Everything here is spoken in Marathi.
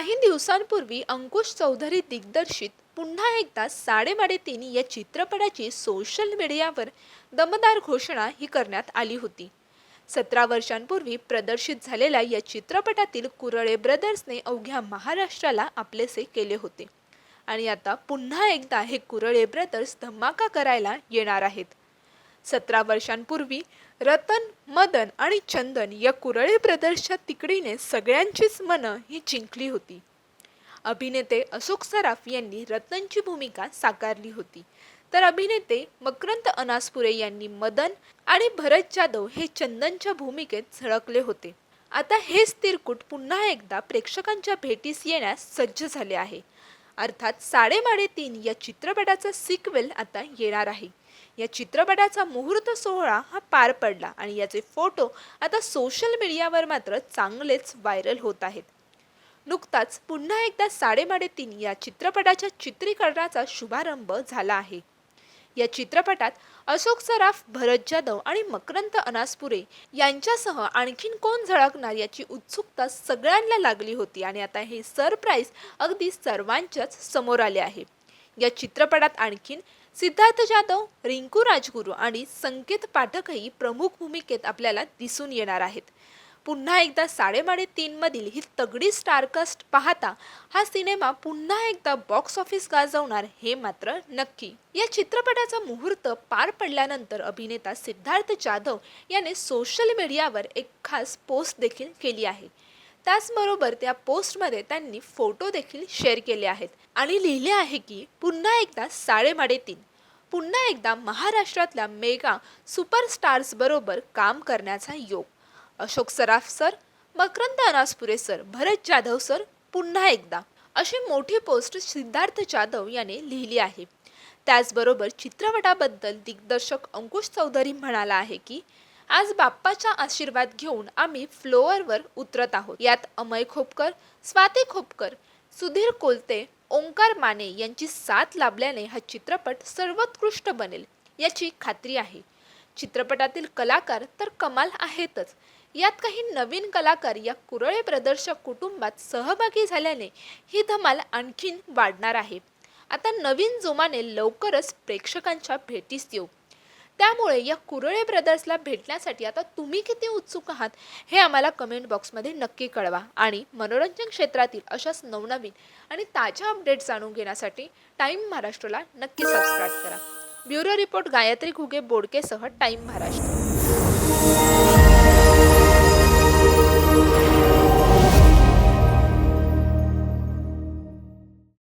काही दिवसांपूर्वी अंकुश चौधरी दिग्दर्शित पुन्हा एकदा साडेमाडे तीन या चित्रपटाची सोशल मीडियावर दमदार घोषणा ही करण्यात आली होती. सतरा वर्षांपूर्वी प्रदर्शित झालेल्या या चित्रपटातील कुरळे ब्रदर्सने अवघ्या महाराष्ट्राला आपलेसे केले होते. आणि आता पुन्हा एकदा हे कुरळे ब्रदर्स धमाका करायला येणार आहेत. सतरा वर्षांपूर्वी रतन मदन आणि चंदन या कुरळे ब्रदर्सच्या तिकडीने सगळ्यांचीच मनं ही जिंकली होती. अभिनेते अशोक सराफ यांनी रतनची भूमिका साकारली होती. तर अभिनेते मकरंद अनासपुरे यांनी मदन आणि भरत जाधव हे चंदनच्या भूमिकेत झळकले होते. आता हेच तिरकूट पुन्हा एकदा प्रेक्षकांच्या भेटीस येण्यास सज्ज झाले आहे. अर्थात साडेमाडे तीन या चित्रपटाचा सिक्वेल आता येणार आहे. या चित्रपटाचा मुहूर्त सोहळा हा पार पडला आणि याचे फोटो आता सोशल मीडियावर मात्र चांगलेच व्हायरल होत आहेत. नुकताच पुन्हा एकदा साडेमाडे तीन या चित्रपटाच्या चित्रीकरणाचा शुभारंभ झाला आहे. या चित्रपटात अशोक सराफ भरत जाधव आणि मकरंद अनासपुरे यांच्यासह आणखीन कोण झळकणार याची उत्सुकता सगळ्यांना लागली होती आणि आता हे सरप्राईज अगदी सर्वांच्याच समोर आले आहे. या चित्रपटात आणखीन सिद्धार्थ जाधव रिंकू राजगुरू आणि संकेत पाठकही प्रमुख भूमिकेत आपल्याला दिसून येणार आहेत. पुन्हा एकदा साडेमाडे तीन मधील ही तगडी स्टारकास्ट पाहता हा सिनेमा पुन्हा एकदा बॉक्स ऑफिस गाजवणार हे मात्र नक्की. या चित्रपटाचा मुहूर्त पार पडल्यानंतर अभिनेता सिद्धार्थ जाधव याने सोशल मीडियावर एक खास पोस्ट देखील केली आहे. त्याचबरोबर त्या पोस्टमध्ये त्यांनी फोटो देखील शेअर केले आहेत आणि लिहिले आहे की पुन्हा एकदा साडेमाडे तीन पुन्हा एकदा महाराष्ट्रातल्या मेगा सुपरस्टार्सबरोबर काम करण्याचा योग Ashok Saraf sir Makarand Anaspure sir Bharat Jadhav sir पुन्हा एकदा. अशी मोठी पोस्ट सिद्धार्थ जाधव याने लिहिली आहे. त्याचबरोबर चित्रपटाबद्दल दिग्दर्शक अंकुश चौधरी म्हणाला आहे की आज बाप्पाचा आशीर्वाद घेऊन आम्ही फ्लोअरवर उतरत आहोत. यात अमय खोपकर स्वाती खोपकर सुधीर कोलते ओंकार माने यांची साथ लाभल्याने हा चित्रपट सर्वोत्कृष्ट बनेल याची खात्री आहे. चित्रपटातील कलाकार तर कमाल आहेतच. यात काही नवीन कलाकार या कुरळे प्रदर्शक कुटुंबात सहभागी झाल्याने ही धमाल आणखीन वाढणार आहे. आता नवीन जोमाने लवकरच प्रेक्षकांच्या भेटीस येऊ. त्यामुळे या कुरळे ब्रदर्सला भेटण्यासाठी आता तुम्ही किती उत्सुक आहात हे आम्हाला कमेंट बॉक्समध्ये नक्की कळवा आणि मनोरंजन क्षेत्रातील अशाच नवनवीन आणि ताज्या अपडेट्स जाणून घेण्यासाठी टाईम महाराष्ट्राला नक्की सबस्क्राईब करा. ब्युरो रिपोर्ट गायत्री घुगे बोडकेसह टाईम महाराष्ट्र